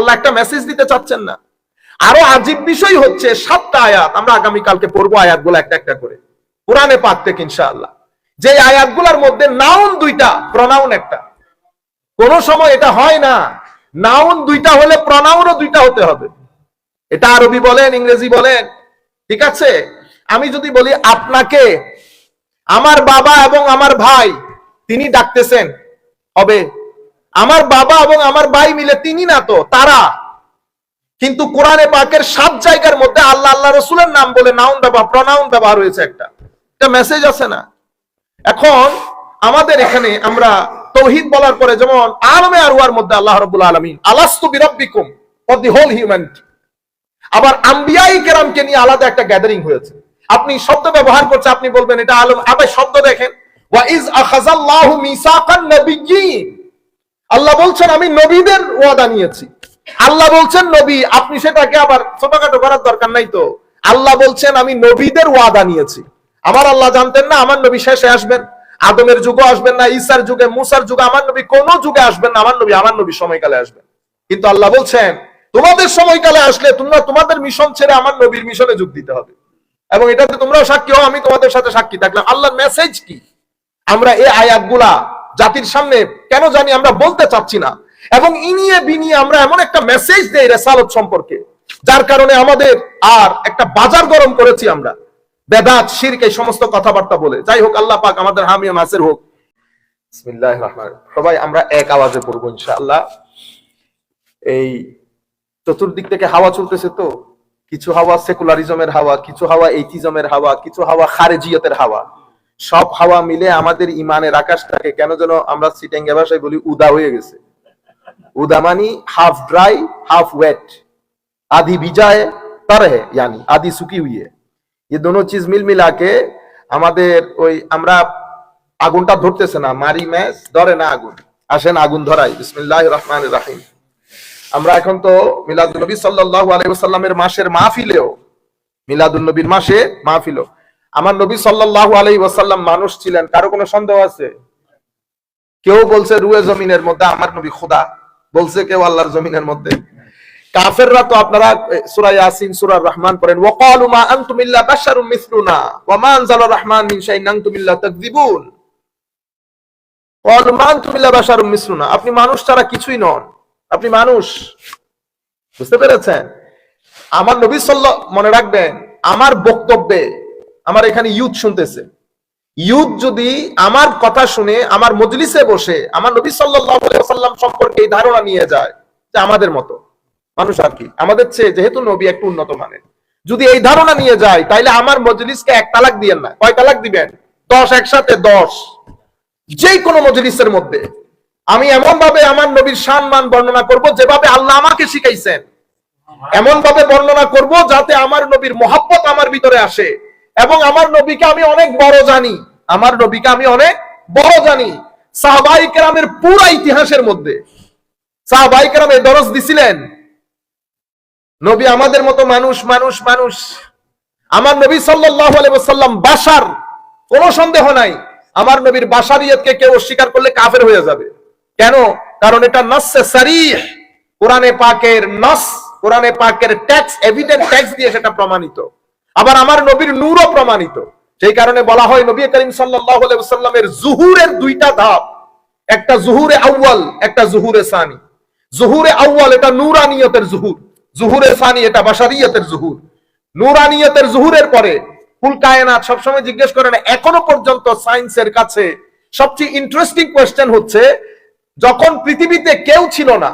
আল্লাহ একটা মেসেজ দিতে চাচ্ছেন না। আরও আজীব বিষয় হচ্ছে, সাতটা আয়াত আমরা আগামীকালকে পড়ব আয়াতগুলো একটা একটা করে। কোরআনে পাক থেকে ইনশাআল্লাহ। যে আয়াতগুলোর মধ্যে নাউন দুইটা প্রনাউন একটা। কোন সময় এটা হয় না নাউন দুইটা হলে প্রনাউনও দুইটা হতে হবে। এটা আরবি বলেন, ইংরেজি বলেন, ঠিক আছে? আমি যদি বলি, আপনাকে, আমার বাবা এবং আমার ভাই, তিনি ডাকতেছেন, হবে? আমার বাবা এবং আমার ভাই মিলে তিনি না তো, তারা। কিন্তু কোরআনে পাকের সাত জায়গার মধ্যে আল্লাহ আল্লাহ রসুলের নাম বলে নাউন ব্যবহার প্রনাউন ব্যবহার হয়েছে একটা। একটা মেসেজ আছে না? এখন আমাদের এখানে আমরা তৌহিদ বলার পরে যেমন আলমে আরওয়ার মধ্যে আল্লাহ রব্বুল আলমিন, আলাস্তু বিরব্বিকুম ফর দি হোল হিউম্যানিটি আবার আম্বিয়াই কেরামকে নিয়ে আলাদা একটা গ্যাদারিং হয়েছে। আপনি শব্দ ব্যবহার করছে, আপনি বলবেন এটা আলম আবার শব্দ দেখেন। ওয়া ইজ আখাযাল্লাহু মিসাকান নাবিয়্যিন। আল্লাহ বলছেন, আমি নবীদের ওয়াদা নিয়েছি। আল্লাহ বলছেন, নবী, আপনি সেটাকে আবার ছোটখাটো করার দরকার নাই তো। আল্লাহ বলছেন, আমি নবীদের ওয়াদা নিয়েছি। আমার আল্লাহ জানতেন, না, আমার নবী শেষে আসবেন। আদমের যুগে আসবেন না, ঈসার যুগে, মুসার যুগে, আমার নবী কোন যুগে আসবেন না, আমার নবী আমার নবী সময়কালে আসবেন। কিন্তু আল্লাহ বলছেন, তোমাদের সময়কালে আসলে তোমরা তোমাদের মিশন ছেড়ে আমার নবীর মিশনে যোগ দিতে হবে। এবং এটাতে তোমরাও সাক্ষী হও, আমি তোমাদের সাথে সাক্ষী থাকলাম। আল্লাহর মেসেজ কি? আমরা এই আয়াতগুলা জাতির সামনে কেন জানি আমরা বলতে চাচ্ছি না। এবং ইনিয়ে বিনিয়ে আমরা এমন একটা মেসেজ দেই রেসালত সম্পর্কে, যার কারণে আমাদের আর একটা বাজার গরম করেছি আমরা। বেদাত, শিরক এই সমস্ত কথাবার্তা বলে। যাই হোক, আল্লাহ পাক আমাদের হামিও নাসের হোক। বিসমিল্লাহির রহমানির রহিম। সবাই, আমরা এক আওয়াজে পড়ব ইনশাআল্লাহ। এই চতুর্দিক থেকে হাওয়া চলতেছে তো। কিছু হাওয়া সেকুলারিজমের হাওয়া, কিছু হাওয়া এইটিজমের হাওয়া, কিছু হাওয়া খারেজিয়তের হাওয়া। সব হাওয়া মিলে আমাদের ইমানের আকাশটাকে কেন যেন আমরা সিটেঙ্গা ভাষায় বলি উদা হয়ে গেছে উদা মানি হাফ ড্রাই হাফ ওয়েট आधी भिजा है तर है यानी आधी सुखी हुई है ये दोनों चीज मिल मिला के আমাদের ওই আমরা আগুনটা ধরতেছে না মারি ম্যাচ ধরে না আগুন আসেন আগুন ধরাই বিসমিল্লাহ রহমান রাহিম আমরা এখন তো মিলাদুল নবী সাল্লাল্লাহু আলাইহি ওয়াসাল্লামের মাসের মাহফিলেও মিলাদুল নবীর মাসে মাহফিলও আমার নবী সাল্লাল্লাহু আলাইহি ওয়াসাল্লাম মানুষ ছিলেন, কারও কোনো সন্দেহ আছে? কেউ বলছে রুয়ে জমিনের মধ্যে আমার নবী খোদা, বলছে কেউ আল্লাহর জমিনের মধ্যে। কাফেররা তো আপনারা ইয়াসিন রহমান পড়েন, ওয়াকালু মা আনতুম ইল্লা বাশারুম মিসলুনা, ওয়া মা রহমান মিন শাইইন, আনতুম ইল্লা তাকযিবুন। মা আনতুম ইল্লা বাশারুম মিসলুনা, আপনি মানুষ ছাড়া কিছুই নন, আপনি মানুষ। বুঝতে পেরেছেন? আমার নবী সাল্লাল্লাহু, মনে রাখবেন, আমার বক্তব্যে আমার এখানে ইউথ শুনতেছে। ইউথ যদি আমার কথা শুনে, আমার মজলিসে বসে, আমার নবী ওয়াসাল্লাম সম্পর্কে এই ধারণা নিয়ে যায়, যে আমাদের মতো। মানুষ আর কি? আমাদের চেয়ে যেহেতু নবী একটু উন্নত মানের। যদি এই ধারণা নিয়ে যায়, তাইলে আমার মজলিসকে এক তালাক দিয়েন না। কয় তালাক দিবেন? দশ একসাথে দশ। যে কোনো মজলিসের মধ্যে। আমি এমন ভাবে আমার নবীর সান মান বর্ণনা করব, যেভাবে আল্লাহ আমাকে শিখাইছেন। এমন ভাবে বর্ণনা করব, যাতে আমার নবীর মহাব্বত আমার ভিতরে আসে। এবং আমার নবীকে আমি অনেক বড় জানি। আমার নবীকে আমি অনেক বড় জানি। সাহবাই কেরামের পুরা ইতিহাসের মধ্যে। সাহবাই কেরাম এই দরজ দিছিলেন, নবী আমাদের মতো মানুষ মানুষ মানুষ। আমার নবী সাল্লাল্লাহু আলাইহি ওয়াসাল্লাম বাশার, কোনো সন্দেহ নাই। আমার নবীর বাশারিয়তকে কেউ অস্বীকার করলে কাফের হয়ে যাবে। কেন? কারণ এটা নসে সারিহ। কোরআনে পাকের নস, কোরআনে পাকের ট্যাক্স এভিডেন্ট ট্যাক্স দিয়ে সেটা প্রমাণিত। আবার আমার নবীর নূরও প্রমাণিত। সেই কারণে বলা হয় নবী করিম ওয়াসাল্লামের জুহুরের দুইটা ধাপ। একটা জুহুরে আউয়াল, একটা জুহুরে সানি। জুহুরে আউয়াল এটা নূরানিয়তের জুহুর। জুহুরে সানি এটা বাশারিয়তের জুহুর। নূরানিয়তের জুহুরের পরে ফুল কায়নাত সবসময় জিজ্ঞেস করেন, এখনও পর্যন্ত সায়েন্সের কাছে সবচেয়ে ইন্টারেস্টিং কোয়েশ্চেন হচ্ছে, যখন পৃথিবীতে কেউ ছিল না,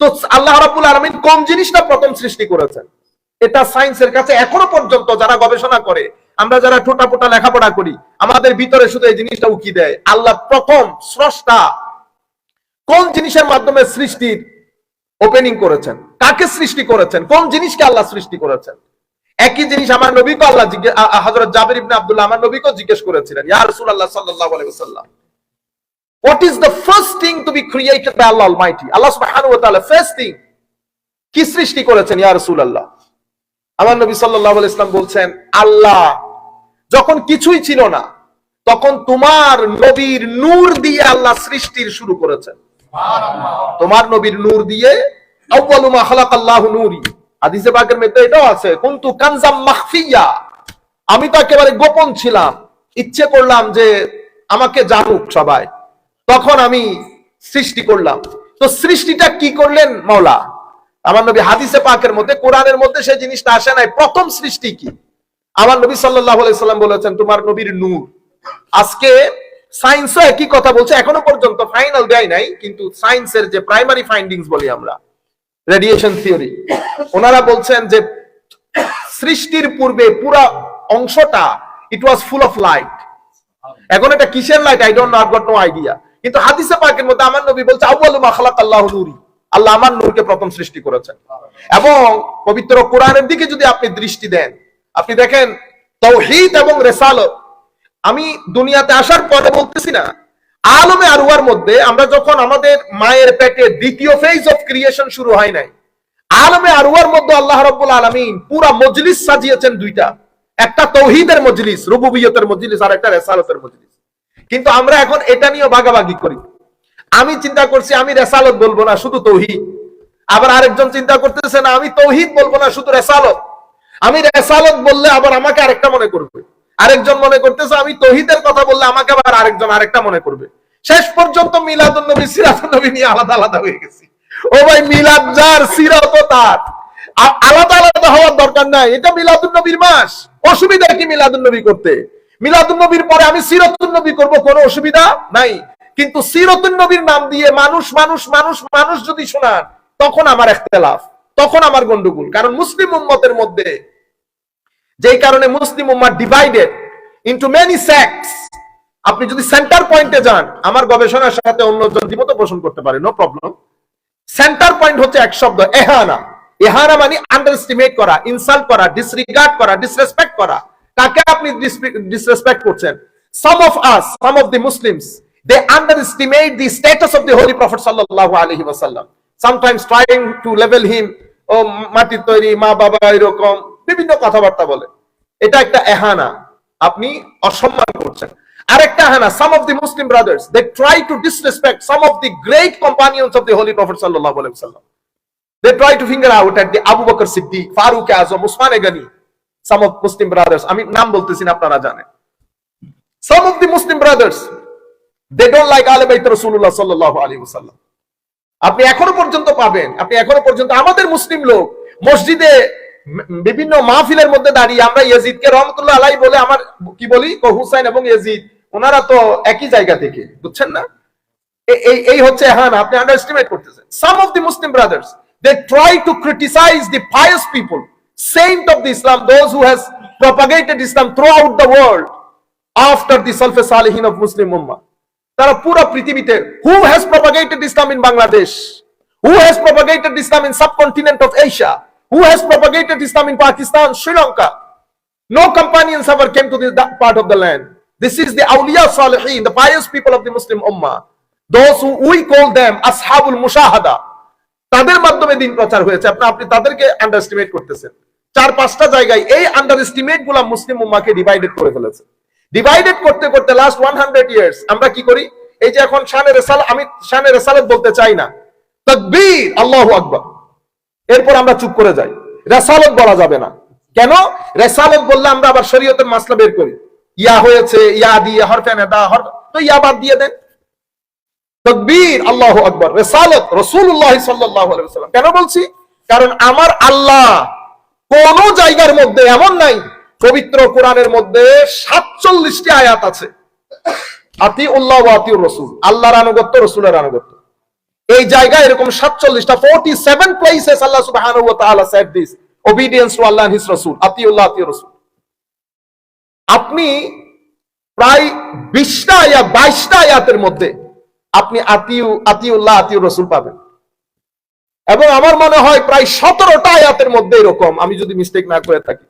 তো আল্লাহ রাব্বুল আলামিন কোন জিনিসটা প্রথম সৃষ্টি করেছেন? এটা সায়েন্সের কাছে এখনও পর্যন্ত যারা গবেষণা করে, আমরা যারা ঠোঁটা পোটা লেখাপড়া করি, আমাদের ভিতরে শুধু এই জিনিসটা উকি দেয়। আল্লাহ প্রথম স্রষ্টা কোন জিনিসের মাধ্যমে সৃষ্টির ওপেনিং করেছেন? কাকে সৃষ্টি করেছেন? কোন জিনিসকে আল্লাহ সৃষ্টি করেছেন? একই জিনিস আমার নবীকে আল্লাহ হযরত জাবির ইবনে আব্দুল্লাহ আমার নবীকেও জিজ্ঞেস করেছিলেন, ইয়া রাসূলুল্লাহ সাল্লাল্লাহু আলাইহি ওয়াসাল্লাম, What is the first thing to be created by Allah Almighty? Allah subhanahu wa ta'ala first thing কি সৃষ্টি করেছেন, ইয়া রাসূলুল্লাহ? আমার নবী আলাইহি ইসলাম বলছেন আল্লাহ যখন কিছুই ছিল না তখন তোমার নবীর নূর দিয়ে আল্লাহ সৃষ্টির শুরু করেছেন। তোমার নবীর নূর দিয়ে আউয়ালু মা খালাকাল্লাহু নূরি। হাদিসে পাকের মধ্যে এটাও আছে কুনতু কানজাম মাখফিয়া। আমি তো একেবারে গোপন ছিলাম ইচ্ছে করলাম যে আমাকে জানুক সবাই। তখন আমি সৃষ্টি করলাম। তো সৃষ্টিটা কি করলেন মাওলা? আমার নবী হাদিসে পাকের মধ্যে, কোরআনের মধ্যে সেই জিনিসটা আসে নাই। প্রথম সৃষ্টি কি? আমার নবী সাল্লাম বলেছেন, তোমার নবীর নূর। আজকে সায়েন্সও একই কথা বলছে, এখনও পর্যন্ত ফাইনাল দেয় নাই, কিন্তু সায়েন্সের যে প্রাইমারি ফাইন্ডিংস বলি আমরা রেডিয়েশন থিওরি ওনারা বলছেন যে সৃষ্টির পূর্বে পুরা অংশটা ইট ওয়াজ ফুল অফ লাইট এখন এটা কিসের light I don't know idea কিন্তু হাদিসে পাকের মধ্যে আমার নবী বলছে, আউয়ালু মা খালাকাল্লাহু নূরি। আল্লাহ আমার নূরকে প্রথম সৃষ্টি করেছেন। এবং পবিত্র কোরআনের দিকে যদি আপনি দৃষ্টি দেন, আপনি দেখেন তৌহিদ এবং রেসালত। আমি দুনিয়াতে আসার পরে বলতেছি না, আলমে আরুয়ার মধ্যে আমরা যখন আমাদের মায়ের পেটে দ্বিতীয় ফেজ অফ ক্রিয়েশন শুরু হয় নাই, আলমে আরুয়ার মধ্যে আল্লাহ রাব্বুল আলামিন পুরা মজলিস সাজিয়েছেন দুইটা। একটা তৌহিদের মজলিস, রুবুবিয়তের মজলিস আর একটা রেসালতের মজলিস। কিন্তু আমরা এখন এটা নিয়ে ভাগাভাগি করি। আমি চিন্তা করছি, আমি রেসালত বলব না, শুধু তৌহিদ। আবার আরেকজন চিন্তা করতেছে, না, আমি তৌহিদ বলব না, শুধু রেসালত। আমি রেসালত বললে আবার আমাকে আরেকটা মনে করবে। আরেকজন মনে করতেছে, আমি তৌহিদের কথা বললে আমাকে আবার আরেকজন, আরেকটা মনে করবে। শেষ পর্যন্ত মিলাদুন নবী, সিরাতুন নবী নিয়ে আলাদা আলাদা হয়ে গেছি। ও ভাই, মিলাদ যার সিরাত তার। আলাদা আলাদা হওয়ার দরকার নাই। এটা মিলাদুন নবীর মাস। অসুবিধা কি মিলাদুন নবী করতে? মিলাদুন নবীর পরে আমি সিরাতুন নবী করব, কোনো অসুবিধা নাই। কিন্তু সিরাতুন নবীর নাম দিয়ে মানুষ মানুষ মানুষ মানুষ যদি শোনান, তখন আমার এখতেলাফ, তখন আমার গন্ডগোল। কারণ মুসলিম উম্মতের মধ্যে যেই কারণে মুসলিম উম্মা ডিভাইডেড ইনটু মেনি সেক্টস আপনি যদি সেন্টার পয়েন্টে যান, আমার গবেষণার সাথে অন্যজন দ্বিমত পোষণ করতে পারে নো প্রবলেম সেন্টার পয়েন্ট হচ্ছে এক শব্দ, এহানা। এহানা মানে আন্ডারস্টিমেট করা ইনসাল্ট করা ডিসরিগার্ড করা ডিসরেসপেক্ট করা। কাকে আপনি ডিসরেসপেক্ট করছেন? Some of us some of the Muslims they underestimate the status of the holy prophet সাল্লাল্লাহু আলাইহি ওয়াসাল্লাম sometimes trying to level him ও মাটির তৈরি মা বাবা এরকম বিভিন্ন কথাবার্তা বলে। এটা একটা এহানা। আপনি অসম্মান করছেন। আরেকটা হানা some of the Muslim brothers they try to disrespect some of the great companions of the holy prophet সাল্লাল্লাহু আলাইহি ওয়াসাল্লাম they try to finger out at the Abu Bakr Siddiq, Farooq Azam, Usman Gani, some of Muslim brothers. আমি নাম বলতেছি না আপনারা জানেন। Some of the Muslim brothers they don't like আলে বাইত আপনি এখনও পর্যন্ত পাবেন। আপনি এখনও পর্যন্ত আমাদের মুসলিম লোক মসজিদে বিভিন্ন মাহফিলের মধ্যে দাঁড়িয়ে আমরা ইয়াজিদকে রহমতুল্লাহ আলাই বলে আমার কি বলি? হুসাইন এবং ইয়াজিদ, ওনারা তো একই জায়গা থেকে, বুঝছেন না? এই এই হচ্ছে হ্যাঁ আপনি আন্ডারস্টিমেট করতেছেন। Some of the Muslim brothers they try to criticise the pious people the the world after the সালফে সালেহিন অফ মুসলিম উম্মাহ তারা পুরো পৃথিবীতে who has propagated Islam in Bangladesh who has propagated Islam in subcontinent of Asia who has propagated Islam in Pakistan Sri Lanka No companions ever came to this, part of the land. This is the awliya salihin, the pious people of the Muslim ummah. Those who we call them ashabul mushahada. তাদের মাধ্যমে দিন প্রচার হয়েছে আপনি আপনি তাদেরকে underestimate করতেছেন চার পাঁচটা জায়গায় এই আন্ডার এস্টিমেটগুলা মুসলিম উম্মাকে ডিভাইডেড করে ফেলেছে ডিভাইডেড করতে করতে লাস্ট ওয়ান হান্ড্রেড ইয়ার্স আমরা কি করি? এই যে এখন শানে রেসাল, আমি শানে রেসালত বলতে চাই না। তকবীর, আল্লাহু আকবার। এরপর আমরা চুপ করে যাই। রেসালত বলা যাবে না। কেন? রেসালত বললে আমরা আবার শরীয়তের মাসলা বের করি। ইয়া হয়েছে, ইয়া দিয়ে, হরফে নেদা হর তো ইয়া বাদ দিয়ে দেন। তকবীর, আল্লাহ আকবর। রেসালত, রাসূলুল্লাহ সাল্লাল্লাহু কেন বলছি? কারণ আমার আল্লাহ কোন জায়গার মধ্যে এমন নাই পবিত্র কোরআনের মধ্যে সাতচল্লিশটি আয়াত আছে। আতি উল্লাহ আতিউর রসুল। আল্লাহর আনুগত্য, রসুলের আনুগত্য। এই জায়গায় এরকম সাতচল্লিশটা forty seven places Allah said this obedience to Allah his রসুল আতিউর রসুল। আপনি প্রায় বিশটা আয়াত বাইশটা আয়াতের মধ্যে আপনি আতিউ আতিউল্লাহ আতিউর রসুল পাবেন। এবং আমার মনে হয় প্রায় সতেরোটা আয়াতের মধ্যে এরকম, আমি যদি মিস্টেক না করে থাকি।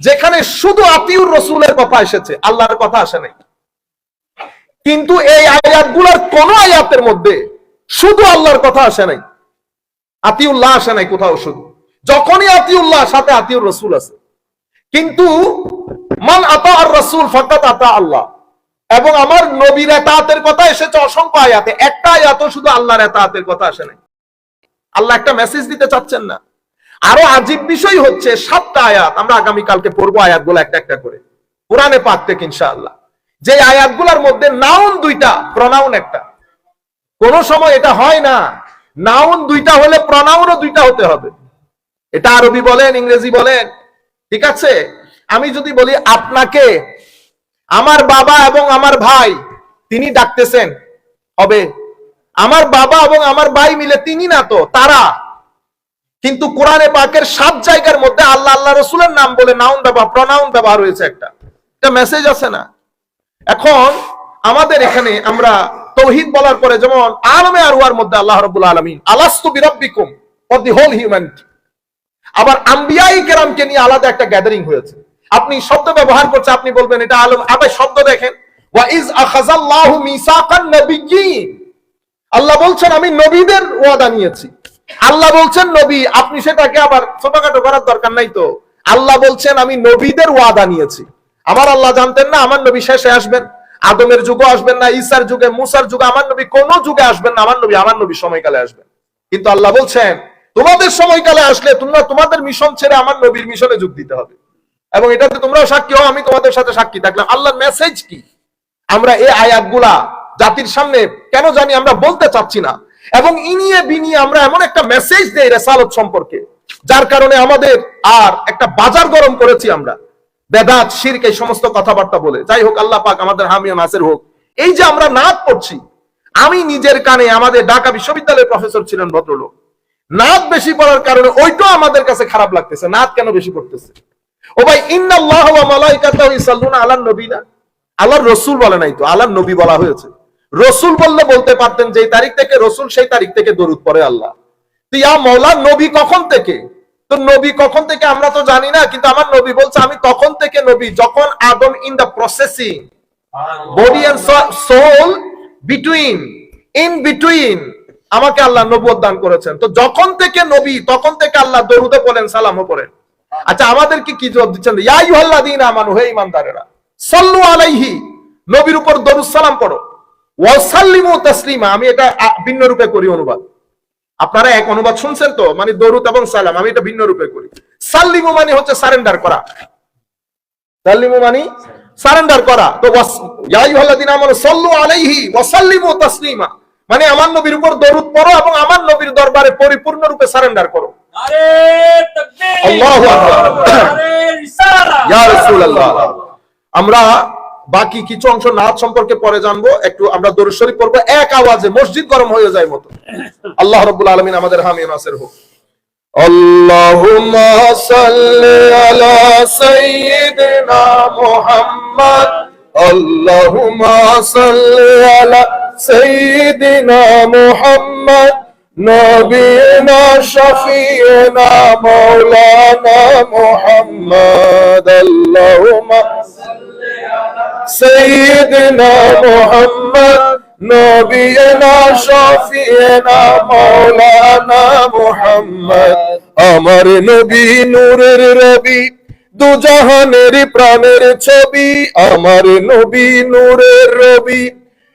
যেখানে শুধু আতিউর রসুলের কথা এসেছে, আল্লাহর কথা আসে নাই। কিন্তু এই আয়াতগুলোর কোন আয়াতের মধ্যে শুধু আল্লাহর কথা আসে নাই। আতিউল্লাহ আসে নাই কোথাও শুধু। যখনই আতিউল্লাহ, সাথে আতিউর রসুল আছে। কিন্তু মান আতা আর রসুল ফাকাত আতা আল্লাহ। এবং আমার নবীর এতাহাতের কথা এসেছে অসংখ্য আয়াতে। একটা আয়াতও শুধু আল্লাহর এতাহাতের কথা আসে নাই। আল্লাহ একটা মেসেজ দিতে চাচ্ছেন না। আরও আজীব বিষয় হচ্ছে সাতটা আয়াত, আমরা আগামীকালকে পড়ব আয়াতগুলো একটা একটা করে। কোরআনে পাক থেকে ইনশাআল্লাহ। যে আয়াতগুলোর মধ্যে নাউন দুইটা, প্রনাউন একটা। কোন সময় এটা হয় না। নাউন দুইটা হলে প্রনাউনও দুইটা হতে হবে। এটা আরবি বলেন, ইংরেজি বলেন, ঠিক আছে? আমি যদি বলি আপনাকে, আমার বাবা এবং আমার ভাই, তিনি ডাকতেছেন, হবে। আমার বাবা এবং আমার ভাই মিলে তিনি না তো, তারা? কিন্তু কোরআনে পাকের সাত জায়গার মধ্যে আল্লাহ আল্লাহ রসুলের নাম বলে নাউন ব্যবহার প্রনাউন ব্যবহার হয়েছে একটা। একটা মেসেজ আছে না? এখন আমাদের এখানে আমরা তৌহিদ বলার পরে যেমন আলমে আরওয়ার মধ্যে আল্লাহ রব্বুল আলমিন, আলাস্তু বিরব্বিকুম ফর দি হোল হিউম্যানিটি আবার আম্বিয়াই কেরামকে নিয়ে আলাদা একটা গ্যাদারিং হয়েছে। আপনি শব্দ ব্যবহার করছে, আপনি বলবেন এটা আলম আবার শব্দ দেখেন। ওয়া ইজ আখাযাল্লাহু মিসাকান নাবিয়্যিন। আল্লাহ বলছেন, আমি নবীদের ওয়াদা নিয়েছি। আল্লাহ বলছেন, নবী, আপনি সেটাকে আবার ছোটখাটো করার দরকার নাই তো। আল্লাহ বলছেন, আমি নবীদের ওয়াদা নিয়েছি। আমার আল্লাহ জানতেন, না, আমার নবী শেষে আসবেন। আদমের যুগে আসবেন না, ঈসার যুগে, মুসার যুগে, আমার নবী কোন যুগে আসবেন না, আমার নবী আমার নবী সময়কালে আসবেন। কিন্তু আল্লাহ বলছেন, তোমাদের সময়কালে আসলে তোমরা তোমাদের মিশন ছেড়ে আমার নবীর মিশনে যোগ দিতে হবে। এবং এটাতে তোমরাও সাক্ষী হও, আমি তোমাদের সাথে সাক্ষী থাকলাম। আল্লাহর মেসেজ কি? আমরা এই আয়াতগুলা জাতির সামনে কেন জানি আমরা বলতে চাচ্ছি না। এবং ইনিয়ে বিনিয়ে আমরা এমন একটা মেসেজ দেই রেসালত সম্পর্কে, যার কারণে আমাদের আর একটা বাজার গরম করেছি আমরা। বেদাত, শিরক এই সমস্ত কথাবার্তা বলে। যাই হোক, আল্লাহ পাক আমাদের হামিও নাসের হোক। এই যে আমরা নাচ পড়ছি, আমি নিজের কানে আমাদের ঢাকা বিশ্ববিদ্যালয়ের প্রফেসর ছিলেন ভদ্রলোক। নাচ বেশি পড়ার কারণে ওইটাও আমাদের কাছে খারাপ লাগতেছে। নাচ কেন বেশি পড়তেছে ও ভাই, ইন্নাল্লাহ ওয়া মালাইকাতাহু ইসাল্লুনা আলান নবীনা। আল্লাহর রসুল বলে নাই তো, আল্লাহর নবী বলা হয়েছে। রসুল বললে বলতে পারতেন যে তারিখ থেকে রসুল সেই তারিখ থেকে দরুদ পড়ে আল্লাহ। তো ইয়া মৌলা নবী কখন থেকে? তো নবী কখন থেকে আমরা তো জানি না, কিন্তু আমার নবী বলছে, আমি তখন থেকে নবী, যখন আদম in the processing body and soul between in between আমাকে আল্লাহ নবুয়ত দান করেছেন। তো যখন থেকে নবী, তখন থেকে আল্লাহ দরুদে বলেন সালামও পড়েন। আচ্ছা আমাদেরকে কি জবাব দিচ্ছেন? ইয়া আইয়ুহাল্লাযীনা আমানু, হে ঈমানদারেরা, সাল্লু আলাইহি, নবীর উপর দরুদ সালাম পড়ো। ওয়াসাল্লিমু তাসলিমা আমি এটা ভিন্ন রূপে করি অনুবাদ। আপনারা এক অনুবাদ শুনছেন তো? মানে দরুদ এবং সালাম আমি এটা ভিন্ন রূপে করি। সাল্লিমু মানে হচ্ছে সারেন্ডার করা। সাল্লিমু মানে সারেন্ডার করা। তো ইয়া আইয়ুহাল্লাযীনা আমানু সাল্লু আলাইহি ওয়াসাল্লিমু তাসলিমা। মানে আমার নবীর উপর দরুদ পড়ো এবং আমার নবীর দরবারে পরিপূর্ণ রূপে সারেন্ডার করো আমরা বাকি কিছু অংশ নাচ সম্পর্কে পরে জানব। একটু আমরা দরুদ শরীফ পড়ব। এক আওয়াজে মসজিদ গরম হয়ে যায় মতো। আল্লাহ রব আলমিন আমাদের হামিয়ে নাসের হোক। আল্লাহুম্মা সাল্লি আলা সাইয়্যিদিনা মুহাম্মদ। সাল্লি আলা সাইয়্যিদিনা মুহাম্মদ। নবীনা শফিনা মাওলানা মুহাম্মদ। سيدنا محمد نبينا شفينا مولانا محمد আমার নবী নূরের রবি দুজাহানের প্রাণের ছবি আমার নবী নূরের রবি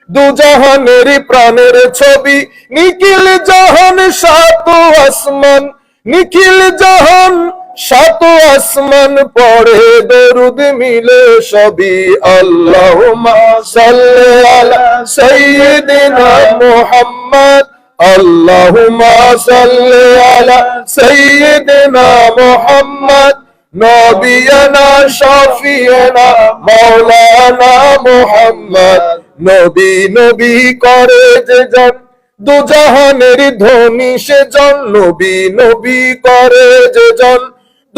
দুজাহানের প্রাণের ছবি নিখিল জাহান সাত আসমান নিখিল জাহান সাত আসমান পড়ে, দরুদ মিলে সবই আল্লাহুম্মা সাল্লি আলা সাইয়্যিদিনা মুহাম্মদ। আল্লাহুম্মা সাল্লি আলা সাইয়্যিদিনা মুহাম্মদ। নবিয়ানা, শাফিয়ানা, মাওলানা মুহাম্মদ। নবী নবী করে যে জন, দুজাহানের ধনী সে জন। নবী নবী করে যে জন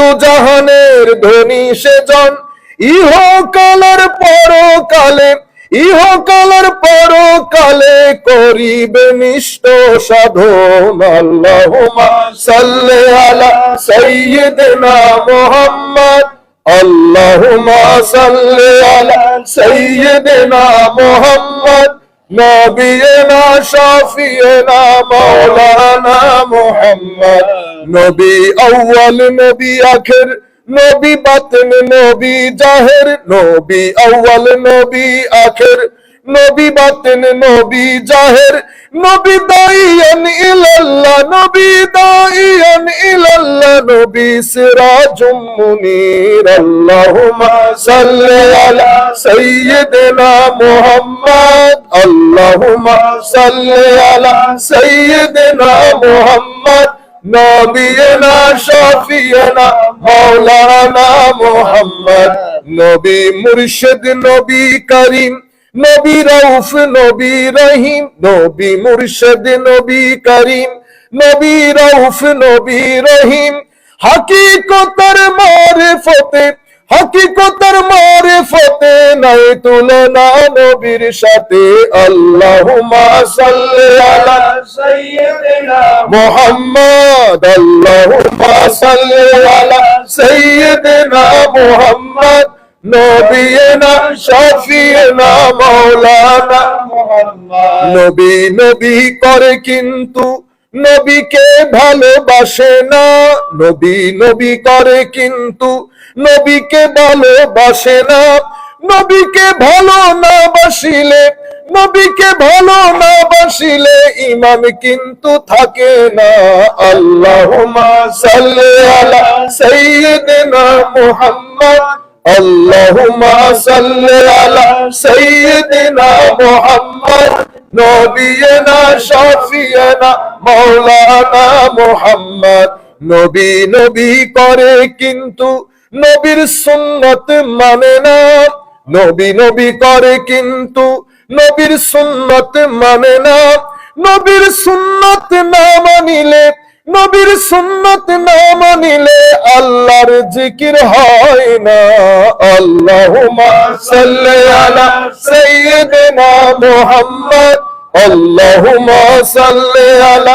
দুজাহানের ধনী সে জন ইহকালের পরকালে ইহকালের পরকালে করিবে নিষ্ঠ সাধন আল্লাহুম্মা সাল্লি আলা আল্লাহুম্মা সাল্লি আলা সাইয়্যিদিনা মুহাম্মদ। নবিয়না, শাফিয়না, মাওলানা মুহাম্মদ। নবী আউয়াল, নবী আখির, নবী বাতিন, নবী জাহির, নবী আউয়াল, নবী আখির, নবী বাতেন, নবী জাহের, নবী দাইয়ান ইলাল্লাহ, নবী দাইয়ান ইলাল্লাহ, নবী সিরাজুম মুনির, আল্লাহুম্মা সাল্লি আলা সাইয়্যিদিনা মুহাম্মদ, আল্লাহুম্মা সাল্লি আলা সাইয়্যিদিনা মুহাম্মদ। নবীনা শফিয়ানা মাওলানা মোহাম্মদ। নবী মুর্শিদ, নবী করিম, নবী রউফ, নবী রহিম। নবী মুর্শিদ, নবী করিম, নবী রউফ, নবী রহিম। হাকিকতর মারিফতে হকিকতের মারে ফতে নাই তুলে না নবীর সাথে। আল্লাহ মোহাম্মদ। আল্লাহ সৈয়দ না মোহাম্মদ। নবী না শফি না মৌলানা নবী নবী করে কিন্তু নবীকে ভালোবাসে না। নবী নবী করে কিন্তু নবীকে ভালোবাসে না, নবীকে ভালো না বাসিলে, নবীকে ভালো না বাসিলে ইমান কিন্তু থাকে না। আল্লাহুম্মা সাল্লি আলা সাইয়্যিদিনা মুহাম্মদ, আল্লাহুম্মা সাল্লি আলা সাইয়্যিদিনা মুহাম্মদ নবিয়না শাফিয়ানা, মাওলানা মুহাম্মদ। নবী নবী করে কিন্তু নবীর সুন্নত মানে না। নবী নবী করে কিন্তু নবীর সুন্নত মানে না। নবীর সুন্নত না মানিলে, নবীর সুন্নত না মানিলে আল্লাহর জিকির হয় না। আল্লাহুম্মা সাল্লি আলা সাইয়্যিদিনা মুহাম্মদ। আল্লাহুম্মা সাল্লি আলা